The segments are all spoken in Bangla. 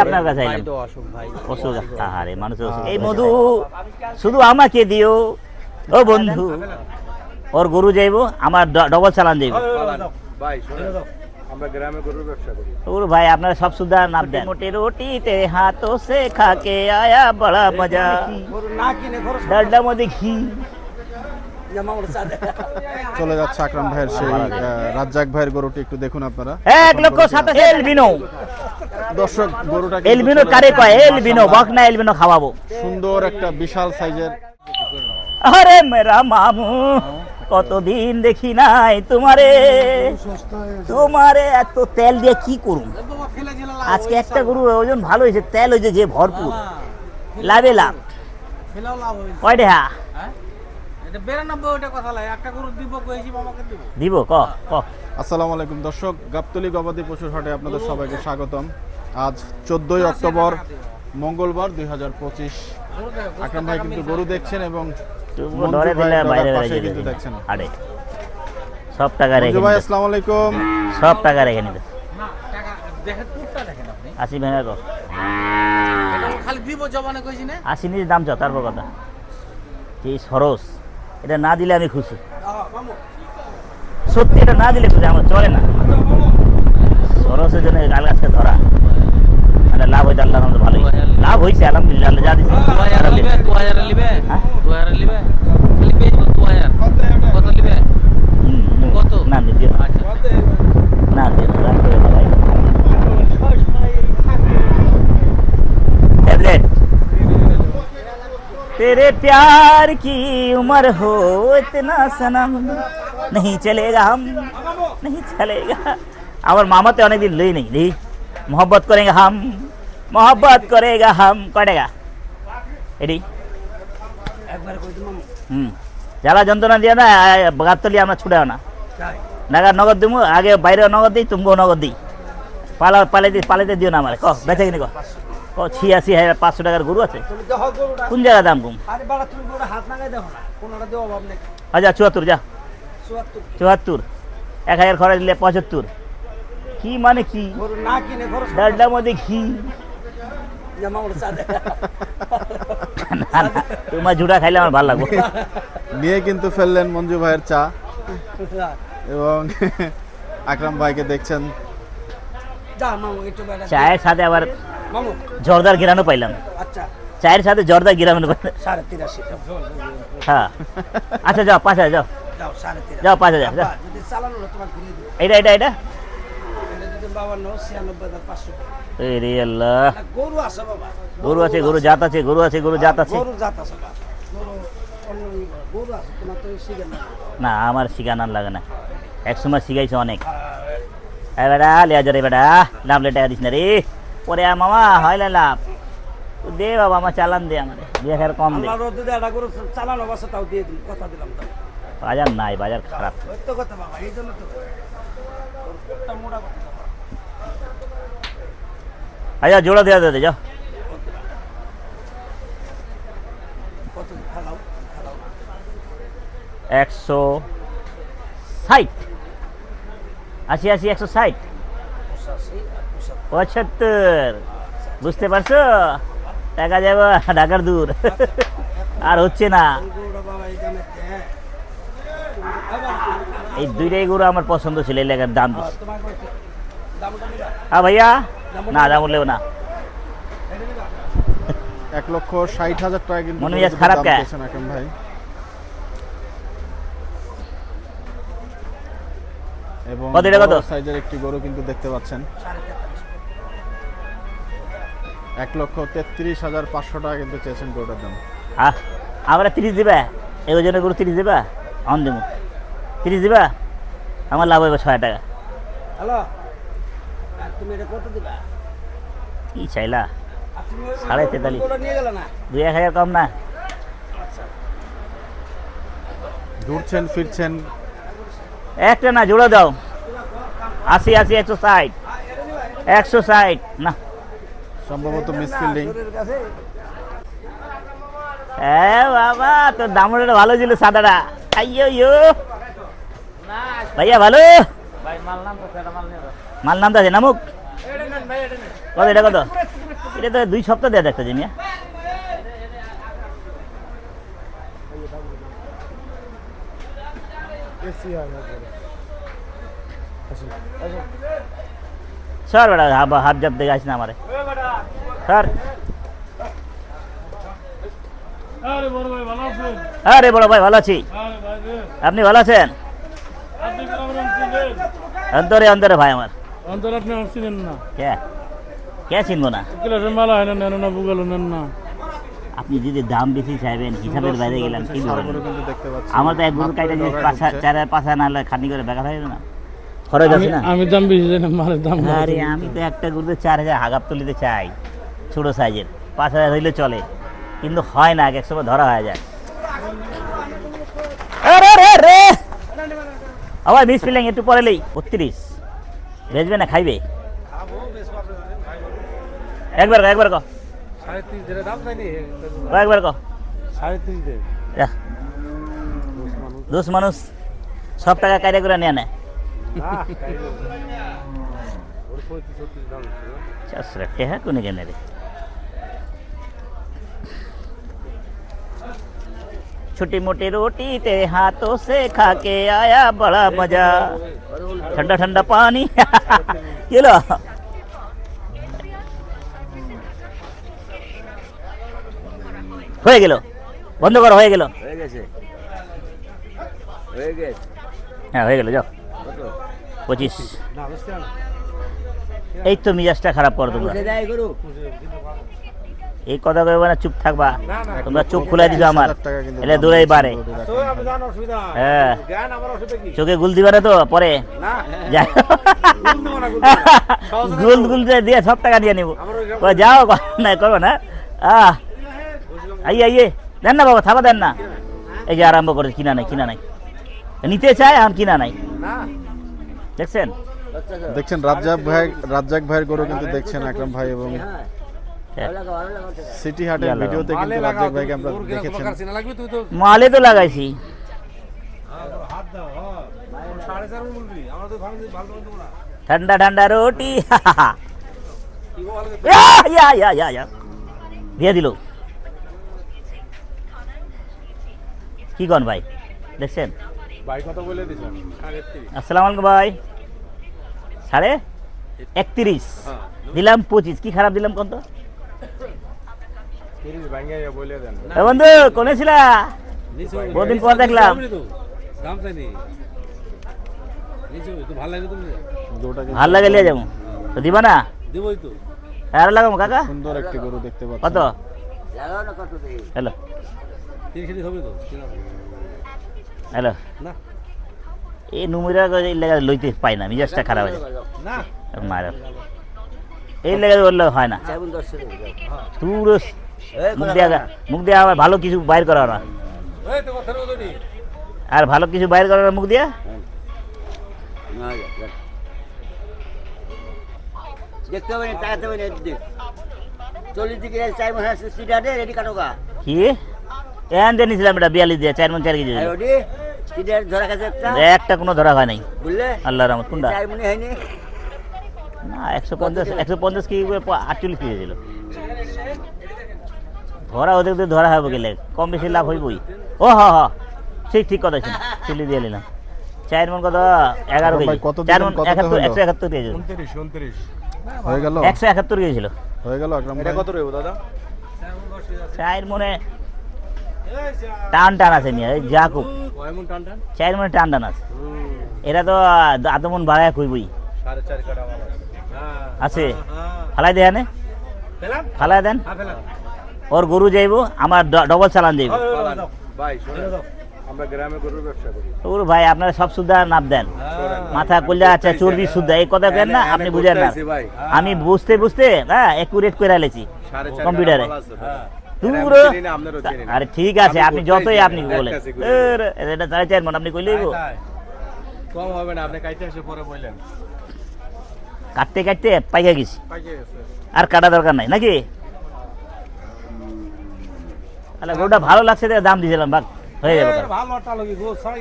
আপনার শুধু আমাকে দিও। বন্ধু ওর আমার ডবল চালান ওর ভাই আপনারা সব সুদ্ধা নাম দেন। মোটে রুটি তে হাতো সে খাকে আয়া বড়া মজা। না মধ্যে ঘি। চলে যাচ্ছে আকরাম ভাইয়ের সেই রাজ্জাক ভাইয়ের গরুটি একটু দেখুন আপনারা। এক লক্ষ সাতাশ এলবিনো। দর্শক গরুটা এলবিনো কারে কয়। এলবিনো বকনা এলবিনো খাওয়াবো। সুন্দর একটা বিশাল সাইজের আরে মেরা মামু কতদিন দেখি নাই তোমারে। তোমারে এত তেল দিয়ে কি করুন আজকে একটা গরু ওজন ভালো হয়েছে তেল হয়েছে যে ভরপুর। লাভে লাভ। ফেলাও লাভ কয় দেহা হ্যাঁ? দিব কইছি মামাকে দিব। দিব ক ক। আসসালামু আলাইকুম দর্শক গাবতলি গবাদি পশুর হাটে আপনাদের সবাইকে স্বাগতম। আজ চোদ্দই অক্টোবর মঙ্গলবার দুই হাজার পঁচিশ। আকরাম ভাই কিন্তু গরু দেখছেন এবং কিন্তু দেখছেন। আরে সব টাকা রেখে মঞ্জু ভাই আসসালামু আলাইকুম। সব টাকা রেখে নিতে না টাকা দেখেন টুকটা দেখেন আপনি। আশি ভেঙে কো খালি দিব জবানে কইছি না। আশি নিচে দাম চাও তারপর কথা। এই সরস? এটা না দিলে আমি খুশি। সত্যি এটা না দিলে খুশি আমার চলে না। সরসের জন্য গাল গাছকে ধরা। মানে লাভ হয়েছে আল্লাহ আমাদের ভালোই। লাভ হয়েছে আলহামদুলিল্লাহ আল্লাহ যা দিচ্ছে দু হাজার লিবে দু হাজার तेरे प्यार की उम्र हो इतना सनम नहीं चलेगा हम नहीं चलेगा আমার মামাতে অনেকদিন লই নেই দেখি মোহব্বত করেঙ্গা হাম মোহব্বত করেগা হাম কটেগা এটি একবার কই দিই মামু হুম জ্বালা যন্ত্রণা দিয়ে না গাতলি আমরা ছুটে না তাই নাগাদ নগদ দিব আগে বাইরে নগদ দিই তুমগো নগদ দিই পালা পালাইতে পালাইতে দিও না আমার ক বেচে কিনে ক ক ছিয়াশি হাজার পাঁচশো টাকার গরু আছে। কোন জায়গা দাম কম আরে বাড়া তুমি গরুটা হাত লাগাই দেখো না। কোনটা দেও অভাব নেই। আচ্ছা চুয়াত্তর যা। চুয়াত্তর। এক হাজার খরচ দিলে পঁচাত্তর। কি মানে কি? গরু না কিনে খরচ ডালটার মধ্যে ঘি। তোমার ঝুটা খাইলে আমার ভালো লাগবে। নিয়ে কিন্তু ফেললেন মঞ্জু ভাইয়ের চা। এবং আকরাম ভাইকে দেখছেন চায়ের সাথে আবার জর্দার গিরানো পাইলাম। আচ্ছা। চায়ের সাথে জর্দার গিরানো পাইলাম। হ্যাঁ। আচ্ছা যাও পাঁচ হাজার যাও। যাও পাঁচ হাজার যাও এটা এটা এটা গরু আছে গরু জাত আছে। গরু আছে গরু জাত আছে। গরু জাত আছে না। আমার শিখানার লাগে না। এক সময় শিখাইছে অনেক। এ বেটা লিয়া জরে বেটা লাভ লে টাকা দিস না রে। আ মামা হয় না লাভ। দে বাবা আমার চালান দে আমার। দুই হাজার কম দে। চালানো বাসা তাও দিয়ে দিন কথা দিলাম বাজার নাই বাজার খারাপ। তো কথা বাবা এই জন্য তো। ওর। আচ্ছা জোড়া দেওয়া দে যাও একশো ষাট। আশি আশি একশো ষাট। পঁচাত্তর। বুঝতে পারছ? টাকা যাব ঢাকার দূর। আর হচ্ছে না। এই হ্যাঁ দুইটাই গরু আমার পছন্দ ছিল এই লেখার দাম হ্যাঁ ভাইয়া? না দাম উঠলেও না। এক লক্ষ ষাট হাজার টাকা কিন্তু মনে গরুর খারাপ ভাই। এবং কত এটা কত? সাইজের একটি গরু কিন্তু দেখতে পাচ্ছেন। এক লক্ষ তেত্রিশ হাজার পাঁচশো টাকা কিন্তু চেয়েছেন গরুটার দাম। হ্যাঁ আমরা তিরিশ দিবা? এই ওজনে গরু তিরিশ দিবা? অন দিব। তিরিশ দিবা? আমার লাভ হবে ছয় টাকা। হ্যালো? তুমি এটা কত দিবা? কি চাইলা? সাড়ে তেতাল্লিশ। গরুটা নিয়ে গেলে দুই এক হাজার কম না। ঘুরছেন ফিরছেন একটা না জোড়া দাও। আশি আশি একশো ষাট। একশো ষাট না। সম্ভবত শরীরের হ্যাঁ বাবা তোর দামটা ভালো ছিল সাদাটা। আইয়ো ইয়ো ভাইয়া ভালো? মাল নাম তো সেটা মাল নিয়ে মাল নাম আছে নামুক। কত এটা কত? এটা তো দুই সপ্তাহ দেওয়া দেখতে জিনিয়া সর বেটা হাফ হাফ জাপ দেখে আসিস না আমারে। সর আরে বড় ভাই ভালো আছেন আরে বড় ভাই ভালো আছি। আপনি ভালো আছেন? আপনি কেমন আছেন অন্তরে অন্তরে ভাই আমার। অন্তর আপনি আসছিলেন না। কে? কে চিনবো না? মালা হয় না নেন না বুগাল নেন না। আপনি যদি দাম বেশি চাইবেন হিসাবের বাইরে গেলাম কি আমার তো এক গরু কাইটা জিনিস পাঁচ চার পাঁচ না হলে খাটনি করে বেকার হয়ে যাবে না? খরচ আছে আমি- না? আমি দাম বেশি জানি মালের দাম আরে আমি তো একটা গরুতে চার হাজার হাগাপ তুলিতে চাই ছোট সাইজের। পাঁচ হাজার হইলে চলে কিন্তু হয় না এক সময় ধরা হয়ে যায়। আরে রে রে আবার মিস ফিলিং একটু পরে লেই বত্রিশ। বেচবে না খাইবে? একবার একবার কো। একবার কো। দোষ মানুষ। সব টাকা কায়দা করে নিয়ে নেয় না ওর পঁয়ত্রিশ ছত্রিশ দাম চারশো টাকা কোনে কেনে রে छोटी मोटी रोटी तेरे हाथों से खा के आया बड़ा मजा ठंडा ठंडा पानी ये लो হয়ে গেল বন্ধ করো হয়ে গেল হয়ে গেছে হয়ে গেছে হ্যাঁ হয়ে গেল যাও কত পঁচিশ। এই তো মিজাজটা খারাপ করো তোমরা। এই কথা কইবা না চুপ থাকবা। তোমরা চোখ খুলে দিছো আমার। হাজার টাকা কিন্তু এলে দূরেই হ্যাঁ। জ্ঞান আমার অসুবিধা কি? চোখে গুল দিবা না তো পরে। গুল গুল দিয়ে সব টাকা দিয়ে নিবো। ও, যাও না করব না। আহ। আইয়ে আইয়ে দেন না বাবা থাবা দেন না। এই যে আরম্ভ করে কিনা নাই কিনা নাই। নিতে চাই আর কিনা নাই। না। দেখছেন? দেখছেন রাজ্জাক ভাই রাজ্জাক ভাইয়ের গরু কিন্তু দেখছেন আকরাম ভাই এবং হ্যাঁ। সিটি হাটের। ভিডিওতে মালে কিন্তু রাজ্জাক ভাইকে আমরা দেখেছেন মালে তো লাগাইছি হাত দাও সাড়ে চার মণ বলবি আমরা তো ভালো ভালো দেবো না ঠান্ডা ঠান্ডা রুটি। ইয়া ইয়া ইয়া ইয়া দিয়ে দিল। কি কন ভাই? দেখছেন? ভাই কত বলে দিছ সাড়ে তিরিশ আসসালামু আলাইকুম ভাই। সাড়ে একত্রিশ। দিলাম পঁচিশ। কি খারাপ দিলাম কোন তো তিরিশ ভাঙিয়ে বলে দেন। এ বন্ধু কোনে ছিলা? বহুদিন পর দেখলাম। ভালো লাগে লিয়ে যাব। তো দিবা না? দেবই তো। আর লাগাবো কাকা? সুন্দর একটি গরু দেখতে পাচ্ছেন কত? লাগাও না কত হ্যালো। হবে তো হ্যালো। না। এই নুমিরা লেগে লইতে পাই না মিজাজটা খারাপ হয়ে যায় না মার। এই লেগে বললে হয় না। চাইবুন তুর মুখ দেওয়া মুখ দেওয়া আবার ভালো কিছু বাইর করা না আর ভালো কিছু বাইর করা না মুখ দিয়া? দেখতে হবে তাকাতে হবে না চল্লিশ দিকে চাই হয় রেডি কাটো কি? এন দিয়ে নিয়েছিলাম এটা বিয়াল্লিশ দিয়ে চার মন চার কেজি। সিটা ধরা কাছে একটা। একটা কোনো ধরা হয় নাই। বুঝলে? আল্লাহ রহমত কোনটা? মনে হয়নি। না একশো পঞ্চাশ একশো পঞ্চাশ কেজি আটচল্লিশ কেজি ছিল। ধরা ওদের ধরা হবে গেলে কম বেশি লাভ হইবই। ও হ হ সেই ঠিক কথা ছিল চুলি দিয়ে নিলাম চার মন কত? এগারো কেজি। চার মন একাত্তর একশো একাত্তর কেজি হয়ে গেল? একশো একাত্তর কেজি ছিল। হয়ে গেল এটা কত রইব দাদা? চার মনে টান টান আছে নিয়ে এই জাকুব কয় টান টান? চার মনে টান টান আছে। এটা তো আদমন বাড়ায় কইবই আছে। হ্যাঁ। আছে? হ্যাঁ ফালাই দেয় নে ফালাই দেন। হ্যাঁ ওর গরু যাইব আমার ডবল চালান যাইব। ভাই শোনেন। আমরা গ্রামে গরুর ব্যবসা করি। ওর ভাই আপনারা সব সুদ্ধা নাপ দেন। মাথা কল্যা আচ্ছা চর্বি সুদ্ধা এই কথা কেন না আপনি বুঝেন না। আমি বুঝতে বুঝতে হ্যাঁ একুরেট করে চার কম্পিউটারে। দূর। আরে ঠিক আছে আপনি যতই আপনি বলেন। এটা সাড়ে চার মন আপনি কইলেই। কম হবে না আপনি কাইতে এসে পরে বললেন কাটতে কাটতে পাইকা গেছি। আর কাটা দরকার নাই নাকি? তাহলে গরুটা ভালো লাগছে দাম দিয়েছিলাম ভাগ হয়ে যাবে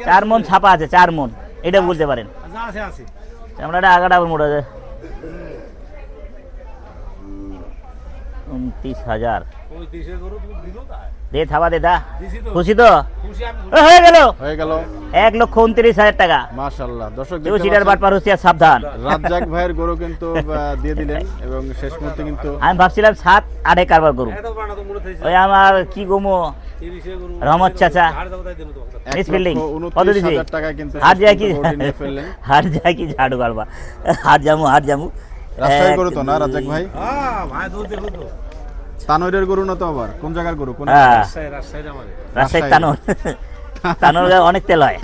চার মন ছাপা আছে চার মন এটা বলতে পারেন। আমরা একটা আগাটা মোটা আছে। উনত্রিশ হাজার। গরু দে থাবা দে দা। খুশি তো? খুশি আমি এ, হয়ে গেল। হয়ে গেল। এক লক্ষ উনত্রিশ হাজার টাকা। মাশাল্লাহ দর্শক কেউ সিটার বাটপার হুঁশিয়ার সাবধান। রাজ্জাক ভাইয়ের গরু কিন্তু দিয়ে দিলেন এবং শেষ মুহূর্তে কিন্তু আমি ভাবছিলাম সাত আটে কারবার মনে থাকছে। ওই আমার কি গমো? রহমত চাচা। মিস ফিল্ডিং কত দিছি? যায় কি? হার যায় কি? ঝাড়ু কারবা হার জামু হার জামু রাজশাহী গরু তো না রাজ্জাক ভাই? হ্যাঁ ভাই দুধ দেখো তো তানৈরের গরু না তো আবার? কোন জায়গার গরু? কোন হ্যাঁ। রাজশাহী। তানোর তানোর অনেক তেল হয়।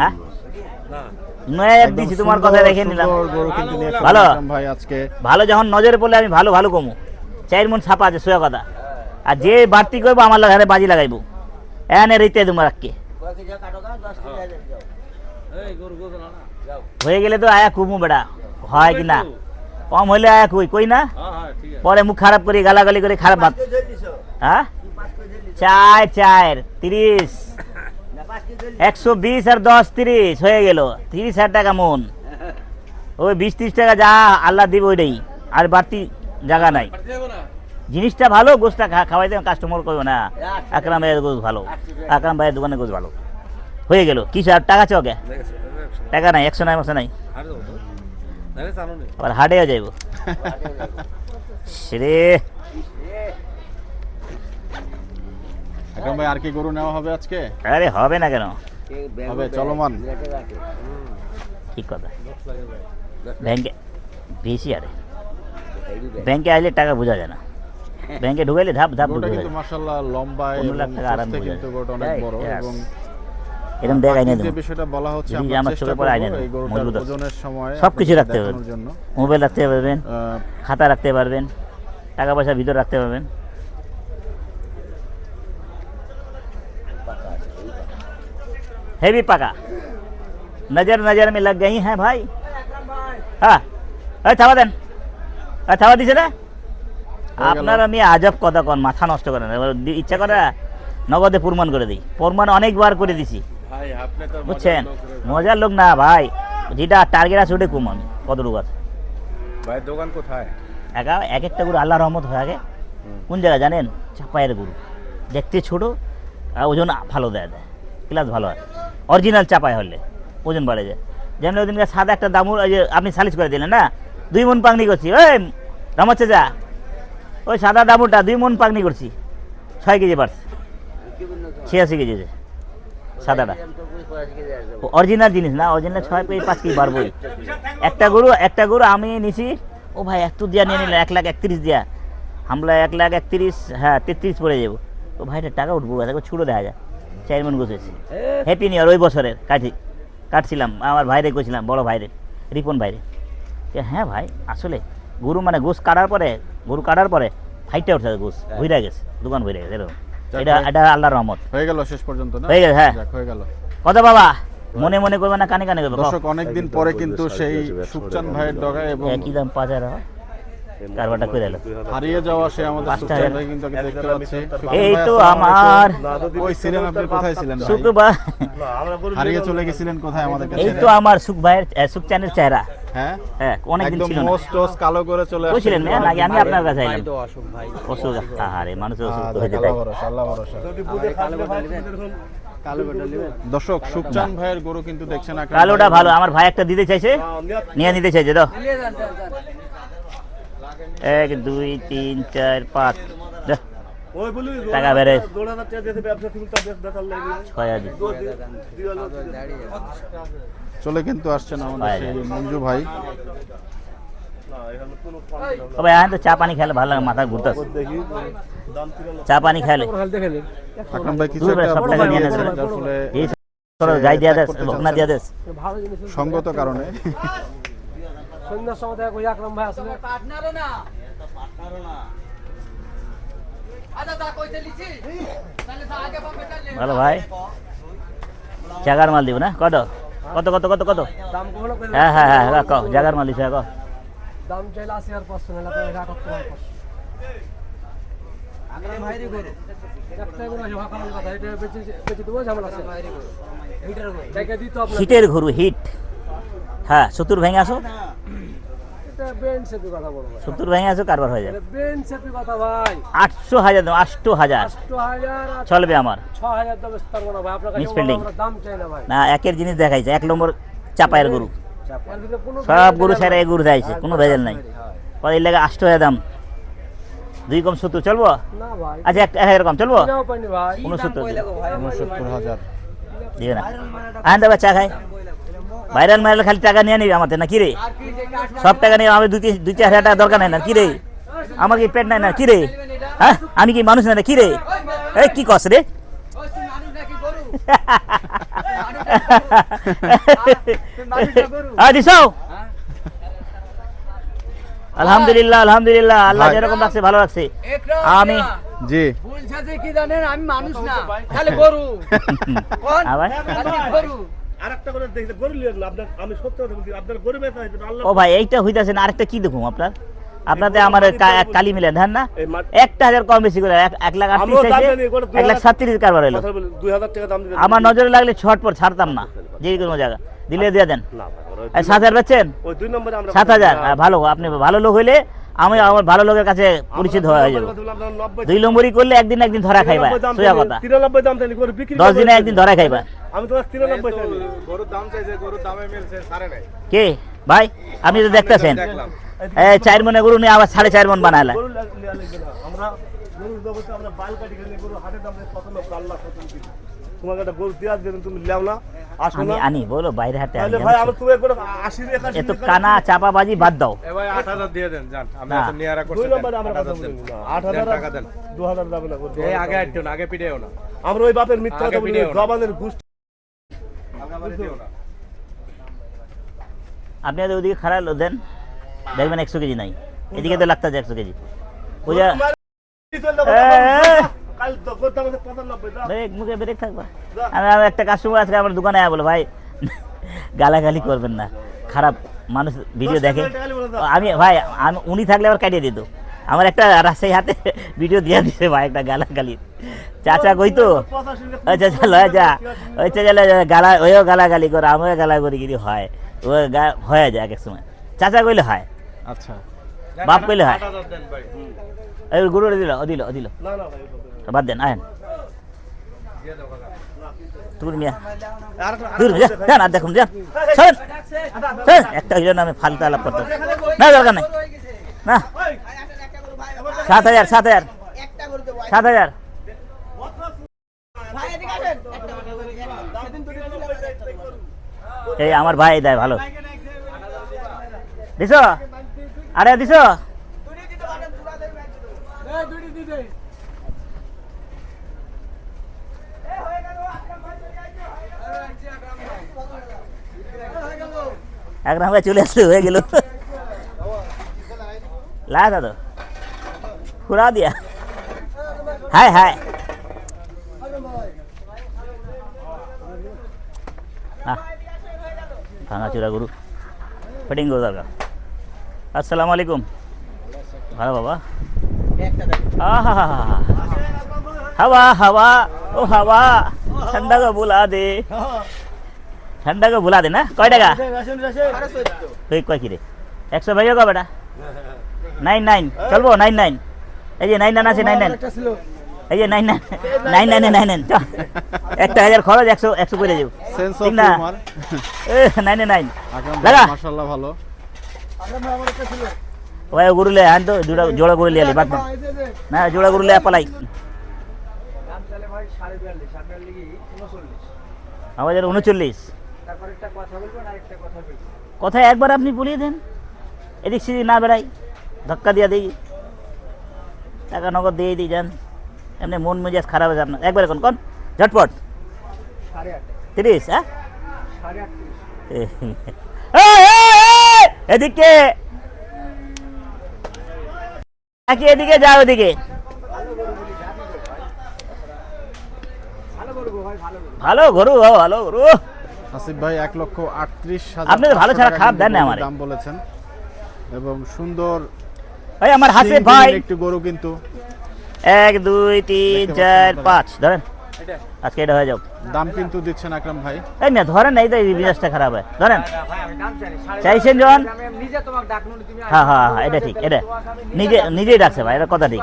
হ্যাঁ? নয় দিছি তোমার কথা রেখে নিলাম। ভালো। ভাই আজকে। ভালো যখন নজরে পড়লে আমি ভালো ভালো কমু। চার মন ছাপা আছে সোয়া কথা। আর যে বাড়তি করব আমার লাগারে বাজি লাগাইবো। এনে রইতে তোমার আজকে। হয়ে। গেলে তো আয়া কুমু বেড়া। হয় কি না? কম হইলে আয়া কই? কই না? হ্যাঁ হ্যাঁ পরে মুখ খারাপ করি গালাগালি করে খারাপ ভাত? হ্যাঁ? চার চার তিরিশ? একশো বিশ আর দশ তিরিশ হয়ে গেল। তিরিশ হাজার টাকা মন। ওই বিশ তিরিশ টাকা যা আল্লাহ দিব ওইটাই। আর বাড়তি জায়গা নাই। জিনিসটা ভালো গোসটা খাওয়াইতে কাস্টমার করবে না। আকরাম ভাইয়ের গোস ভালো। আকরাম ভাইয়ের দোকানে গোস ভালো। হয়ে গেল। কিছু আর টাকা চকে টাকা নাই একশো নাই একশো নাই। আবার হাটেও যাইব। রে আকরাম ভাই আর কি গরু নেওয়া হবে আজকে? আরে হবে না কেন? হবে, চলমান। ঠিক কথা। ব্যাংকে বেশি আরে। ব্যাংকে আসলে টাকা বোঝা যায় না। ব্যাংকে ঢুকাইলে ধাপ ধাপ ঢুকে কিন্তু মাশাআল্লাহ লম্বা পনেরো লাখ টাকা আরাম কিন্তু অনেক বড় এবং এরকম ব্যাগ আইনে দেবো। আমার আইনে মজবুত সব কিছু রাখতে পারবেন মোবাইল রাখতে পারবেন খাতা রাখতে পারবেন টাকা পয়সা ভিতরে রাখতে পারবেন। হেভি পাকা। নজর নজর মে লাগ গই হ্যাঁ ভাই। হ্যাঁ থাবা দেন। থাবা দিছে না? আপনার আমি আজব কথা কন মাথা নষ্ট করেন। ইচ্ছা করে নগদে প্রমাণ করে দিই। প্রমাণ অনেকবার করে দিছি। বুঝছেন? মজার লোক না ভাই। যেটা টার্গেট আছে ওটা কম আমি কতটুকু আছে? ভাই দোকান কোথায়? একা এক একটা গরু আল্লাহ রহমত হয়ে আগে। কোন জায়গায় জানেন? চাপায়ের গরু। দেখতে ছোট আর ওজন ভালো দেয় দেয়। ক্লাস ভালো হয়। অরিজিনাল চাপায় হলে ওজন বাড়ে যায়। যেমন ওদিনকে সাদা একটা দামুর ওই যে আপনি সালিশ করে দিলেন না? দুই মন পাকনি করছি। ওই রহমত চাচা ওই সাদা দামুরটা দুই মন পাকনি করছি। ছয় কেজি বাড়ছে? ছিয়াশি কেজি সাদাটা। অরিজিনাল জিনিস না অরিজিনাল ছয় পেয়ে পাঁচ কেজি বাড়বই একটা গরু একটা গরু আমি নিছি ও ভাই এত দিয়া নিয়ে নিল এক লাখ একত্রিশ দিয়া। হামলা এক লাখ একত্রিশ হ্যাঁ তেত্রিশ পড়ে যাব। ও ভাইটা টাকা উঠবো দেখো ছুটো দেখা যায় চার মন গোছেছি হ্যাপি নিউ ইয়ার ওই বছরের কাটি কাটছিলাম আমার ভাইরে কইছিলাম বড় ভাইরে রিপন ভাইরে। হ্যাঁ ভাই আসলে গরু মানে গোস কাটার পরে গরু কাটার পরে ফাইটটা উঠছে গোস ভইরা গেছে দোকান ভইরা গেছে এরকম। এটা এটা আল্লাহর রহমত। হয়ে গেল শেষ পর্যন্ত না? হয়ে গেছে, হ্যাঁ। হয়ে গেল। কথা বাবা মনে মনে করবে না কানে কানে করবে। দর্শক অনেকদিন পরে কিন্তু সেই সুকচান ভাইয়ের ডগায় এবং একই দাম পাঁচ হাজার কারবারটা করে এলো। হারিয়ে যাওয়া সে আমাদের পাঁচটা হাজার। কিন্তু দেখতে পাচ্ছি। এই তো আমার ওই ছিলেন আপনি কোথায় ছিলেন ভাই? হারিয়ে চলে গেছিলেন কোথায় আমাদের কাছে? এই তো আমার সুখ ভাইয়ের সুখ চ্যানের চেহারা। হ্যাঁ? হ্যাঁ অনেকদিন ছিল না। মোস্ট টোস কালো করে চলে আসছেন। বুঝছিলেন? না নাকি আমি আপনার কাছে আইলাম অশোক ভাই অসুখ আহারে মানুষের অসুখ হ্যাঁ, তো আল্লাহ ভরসা, আল্লাহ ভরসা। কালো বেটা নেবেন? দর্শক সুকচান ভাইয়ের গরু কিন্তু দেখছেন কালোটা ভালো আমার ভাই একটা দিতে চাইছে। নিয়ে নিতে চাইছে তো। এক দুই তিন চার পাঁচ। টাকা বেড়ে ছয় হাজার। চলে কিন্তু আমাদের ভাই, সেই মঞ্জু ভাই। তবে এখন তো চা পানি খেলে ভালো লাগে মাথা ঘুরতে চা পানি খেলে। আকরাম ভাই কিছু সব টাকা নিয়ে যাই দিয়া করতে দিয়া দেস সঙ্গত কারণে। সন্ধ্যার সময় দেখা কই আকরাম ভাই আসলে। ভালো ভাই। জাগার মাল দিব না? কত? কত কত কত কত? হ্যাঁ হ্যাঁ হ্যাঁ হ্যাঁ, কও জাগার মাল দিছে কও। দাম চাইলে আশি পাঁচশো দিত আপনার হিটের ঘুরু হিট। হ্যাঁ সতুর ভেঙে আসো। সত্তর ভেঙে আছো কারবার হয়ে যাবে। আটশো হাজার আটশো হাজার। চলবে আমার। না একের জিনিস দেখাইছে এক নম্বর চাপায়ের গরু। এর ভিতরে কোনো সব গরু সাইরা এই গরু দেখাইছে কোনো ভেজাল নাই। এর লাগে আটশো হাজার দাম। দুই কম সত্তর চলবো? আচ্ছা এক এক হাজার কম চলবো? উনসত্তর। উনসত্তর হাজার। দিবে না। দেবা চা খাই। ভাইরাল মাইরাল খালি টাকা নিয়ে নিবি আমাদের না কি রে? সব টাকা নিয়ে আমি দুই দুই চার হাজার টাকা দরকার নাই না কি রে? আমার কি পেট নাই না কি রে? হ্যাঁ? আমি কি মানুষ না কি রে? এই কি কস রে? আলহামদুলিল্লাহ আলহামদুলিল্লাহ আল্লাহ। যেরকম রাখছে ভালো রাখছে। আমি জি। কি জানেন? আমি মানুষ না। খালি গরু। গরু? আরেকটা করে দেখতে গরু লিয়ে আপনার আমি সত্য কথা বলছি আপনার গরু বেচা হয়েছে আল্লাহ ও ভাই এইটা হইতাছে না আরেকটা কি দেখুন আপনার? আপনাদের আমার কালি মিলে ধান না? একটা হাজার কম বেশি করে এক- লাখ আটত্রিশ এক লাখ সাতত্রিশ কারবার হলো আমার নজরে লাগলে ছট পর ছাড়তাম না যে কোনো জায়গা। দিলে দিয়ে দেন। সাত হাজার আমরা সাত হাজার হ্যাঁ, ভালো আপনি ভালো লোক হইলে আমি আমার ভালো লোকের কাছে পরিচিত হয়ে যাব। দুই নম্বরই করলে একদিন একদিন ধরা খাইবা সোজা কথা। দশ দিনে একদিন ধরা খাইবা। আমি তোমার তিরানব্বই চাইনি গরুর দাম চাইছে গরুর দামে মিলছে সারে নাই। কে? ভাই আপনি তো দেখতেছেন। এই চার মনে গরু নিয়ে আবার সাড়ে চার মন বানালে। আমরা গরুর জগতে আমরা বাল কাটি খেলে গরু দাম কত লোক আল্লাহ কত। তোমাকে একটা গরু তুমি লেও না আমি আনি বলো বাইরে হাতে আনি ভাই আমরা তুমি একবার আশি একাশি এত কানা চাপাবাজি বাদ দাও। এ ভাই আট হাজার দিয়ে দেন যান। আমি নিয়ারা করছি দুই নম্বরে আমরা কথা বলি না। আট হাজার টাকা দেন। দু হাজার যাবে না এই আগে আগে পিটেও না। আমরা ওই বাপের মিথ্যা কথা বলি জবানের আপনি ওদিকে খারাপ দেন। দেখবেন একশো কেজি নাই। এদিকে তো লাগতে একশো কেজি। ব্রেক মুখে ব্রেক থাকবা। আমি আমার একটা কাস্টমার আজকে আমার দোকানে আয়া বলে ভাই গালাগালি করবেন না। খারাপ মানুষ ভিডিও দেখে। আমি ভাই আমি উনি থাকলে আবার কাটিয়ে দিত। আমার একটা রাজশাহী হাতে ভিডিও দিয়ে দিছে ভাই একটা গালাগালি। চাচা কই তো? আচ্ছা আচ্ছা লয় যা। ওই চাচা গালা ওইও গালাগালি করে আমিও গালাগালি যদি হয়। ও গা- হয়ে যায় এক এক সময়। চাচা কইলে হয়। আচ্ছা। বাপ কইলে হয়। আট হাজার দেন ভাই। এই গরু দিল ও দিল ও দিল। না না ভাই বাদ দেন আয়েন। দিয়ে দাও মিয়া। দূর মিয়া। যান আর দেখুন যান শোন শোন একটা হইল না আমি ফালতু আলাপ করতে। না দরকার নাই। না। সাত হাজার সাত হাজার। সাত হাজার। এই আমার ভাই দেয় ভালো। দিছ? আরে দিছ? এক রামে চলে আসলে হয়ে গেল। লা দাদা। ফুরা দিয়া হায় হায় না ভাঙা চূড়া গরু ফিটিং গরু দরকার আসসালামু আলাইকুম ভালো বাবা আহা हवा हवा ओ हवा ठंडा को बुला दे ठंडा को बुला दे ना কয় টাকা তুই কয় কি রে একশো ভাইও কা বেটা নাইন নাইন চলবো নাইন নাইন এই যে নাইন নাইন আছে নাইন নাইন। এই যে nine nine nine nine nine nine একটা হাজার খরচ একশো একশো করে যাব সেন্স অফ ঠিক না? হিউমার নাইন নাইন লাগা। ভাই ভালো। ওই গুরুলে আন তো জোড়া জোড়া গুরু লিয়ে বাদ না জোড়া গুরু লিয়ে পালাই। আমাদের উনচল্লিশ। কথা বলবেন আর একটা কথা বলবেন কোথায় একবার আপনি বলিয়ে দেন। এদিক সেদিক না বেড়াই। ধাক্কা দিয়া দিই। টাকা নগদ দিয়ে দিই যান এমনি মন মেজাজ খারাপ হয়ে যান না। একবার কোন কোন? ঝটপট। তিরিশ হ্যাঁ? এদিকে। নাকি এদিকে যাও ওদিকে ভালো গরু ভালো গরু। আসিফ ভাই এক লক্ষ আটত্রিশ আপনি ভালো ছাড়া খারাপ দেন না আমারে। দাম বলেছেন। এবং সুন্দর ওই আমার হাসে ভাই। একটি গরু কিন্তু। এক দুই তিন চার পাঁচ। ধরেন। আজকে এটা হয়ে যাও। দাম কিন্তু দিচ্ছেন আকরাম ভাই। এই না ধরেন না এই তো বিজনেসটা খারাপ হয়। ধরেন। ভাই চাইছেন তুমি হ্যাঁ হ্যাঁ হ্যাঁ এটা ঠিক এটা। নিজে নিজেই ডাকছে ভাই এটা কথা ঠিক।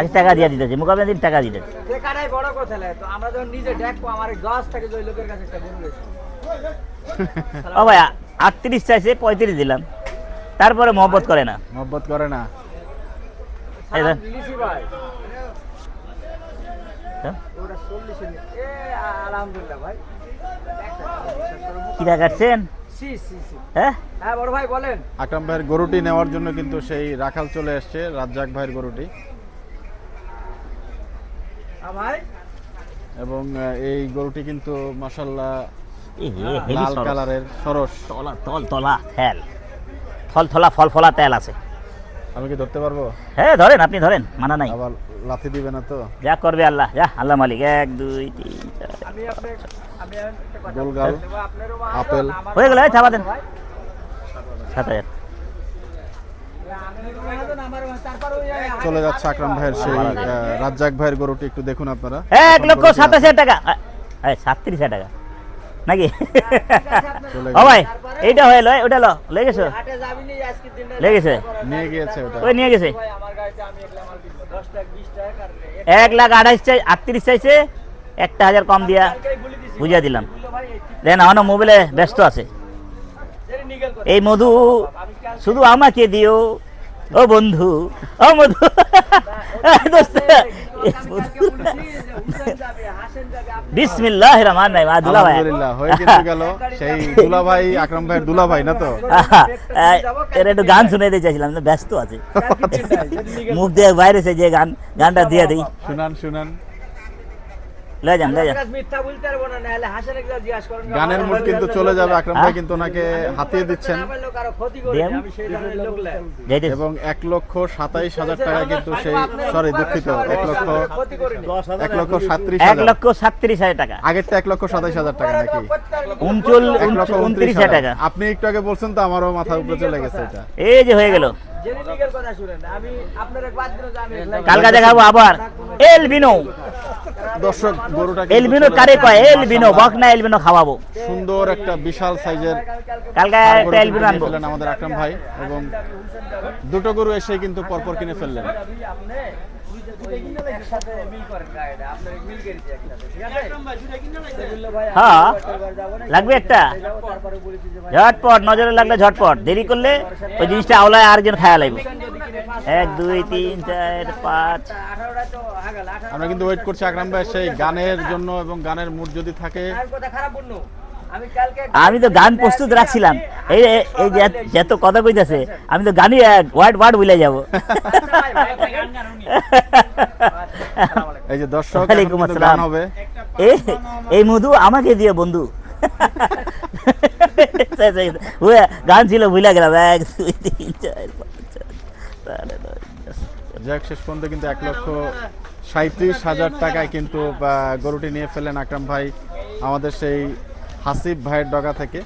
আচ্ছা টাকা দিয়ে দিতেছি মোকাবিলা দিন টাকা দিতেছি। টাকাটাই বড় কথা তো আমরা যখন নিজে ডাকবো আমার গাছ থেকে ওই লোকের কাছে একটা গরু ও ভাই আটত্রিশ চাইছে পঁয়ত্রিশ দিলাম। তারপরে মহব্বত করে না। মহব্বত করে না। হ্যাঁ? কিরা কাটছেন হ্যাঁ? হ্যাঁ বড় ভাই বলেন আকরাম ভাইয়ের গরুটি নেওয়ার জন্য কিন্তু সেই রাখাল চলে এসছে রাজ্জাক ভাইয়ের গরুটি। হ্যাঁ এবং এই গরুটি কিন্তু মাসাল্লাহ লাল। কালারের সরস। তলা তল তলা তেল ফল থলা ফল ফলা তেল আছে। আমি কি ধরতে পারব? হ্যাঁ ধরেন আপনি ধরেন মানা নাই। আবার লাথি দিবে না তো? যা করবে আল্লাহ যা আল্লাহ মালিক এক দুই তিন চার আমি আপনি আমি একটা কথা গোলগাল বলব, আপনারও আপেল। হয়ে গেল এই চাপা দেন। সাত হাজার। চলে যাচ্ছে আকরাম ভাইয়ের সেই রাজ্জাক ভাইয়ের গরুটি একটু দেখুন আপনারা। এক লক্ষ সাতাশ হাজার টাকা। এই সাতত্রিশ হাজার টাকা। নাকি? ও ভাই এইটা হয়ে লয় ওটা লো লেগে গেছো? হাটে যাবিনি আজকের দিনটা লেগেছে নিয়ে ওই নিয়ে গেছে। এক লাখ আঠাইশ চাই আটত্রিশ চাইছে একটা হাজার কম দিয়া বুঝিয়ে দিলাম। দেন আমার মোবাইলে ব্যস্ত আছে। এই মধু শুধু আমাকে দিও। ও বন্ধু ও মধু। দোস্ত বিসমিল্লাহ রহমান রহিম। আর দুলা ভাই আলহামদুলিল্লাহ হয়ে গেল সেই দুলা ভাই আকরাম ভাইয়ের দুলা ভাই না তো? এর একটু গান শুনে দিতে চাইছিলাম ব্যস্ত আছে। মুখ দিয়ে বাইরে যে গান গানটা দিয়ে দিই। শুনান শুনান। লয়ে যান লয়ে যান মিথ্যা বলতে পারব না নাহলে হাসের একটা জিজ্ঞাসা করেন গানের মুড কিন্তু চলে যাবে আকরাম ভাই কিন্তু ওনাকে হাতিয়ে দিচ্ছেন। এবং এক লক্ষ সাতাইশ হাজার টাকা কিন্তু সেই সরি দুঃখিত এক লক্ষ এক লক্ষ সাত্রিশ এক লক্ষ সাতত্রিশ হাজার টাকা আগেরটা এক লক্ষ সাতাইশ হাজার টাকা নাকি উনচল এক লক্ষ উনত্রিশ হাজার টাকা আপনি একটু আগে বলছেন তো আমারও মাথার উপরে চলে গেছে এটা এই যে হয়ে গেল কালকা দেখাবো আবার এল বিনো দর্শক গরুটা কিন্তু এল বিনো চলে কারে কয় এলবিনো বক না এলবিনো খাওয়াবো? সুন্দর একটা বিশাল সাইজের কালকে একটা এলবিনো আনব। আমাদের আকরাম ভাই এবং দুটো গরু এসে কিন্তু পরপর কিনে ফেললেন। হ্যাঁ। লাগবে একটা? ঝটপট। নজরে লাগলে ঝটপট। দেরি করলে ওই জিনিসটা আওলায় আরেকজন খায়া লাগবে। এক দুই তিন চার পাঁচ। আমরা কিন্তু ওয়েট করছি আকরাম ভাই সেই গানের জন্য এবং গানের মুড যদি থাকে। আমি তো গান প্রস্তুত রাখছিলাম। এই এই যে এত- যত কথা কইতাছে আমি তো গানই ওয়ার্ড ওয়ার্ড ভুলে যাব। এই যে দর্শক ওয়ালাইকুম আসসালাম। গান হবে। এই এই মধু আমাকে দিয়ে বন্ধু। গান ছিল ভুলে গেলাম। এক দুই তিন চার। যাক শেষ পর্যন্ত কিন্তু এক লক্ষ সাঁত্রিশ হাজার টাকায় কিন্তু গরুটি নিয়ে ফেলেন আকরাম ভাই। আমাদের সেই হাসিব ভাইয়ের ডগা থেকে।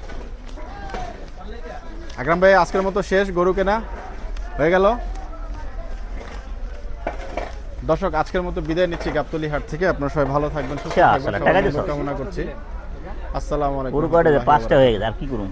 আকরাম ভাই আজকের মতো শেষ গরু কেনা হয়ে গেল। দর্শক আজকের মতো বিদায় নিচ্ছি গাবতলি হাট থেকে। আপনারা সবাই ভালো থাকবেন সুস্থ আচ্ছা, থাকবেন? কামনা করছি। আসসালামু আলাইকুম। পুরো কয়টা পাঁচটা হয়ে গেছে আর কি করুন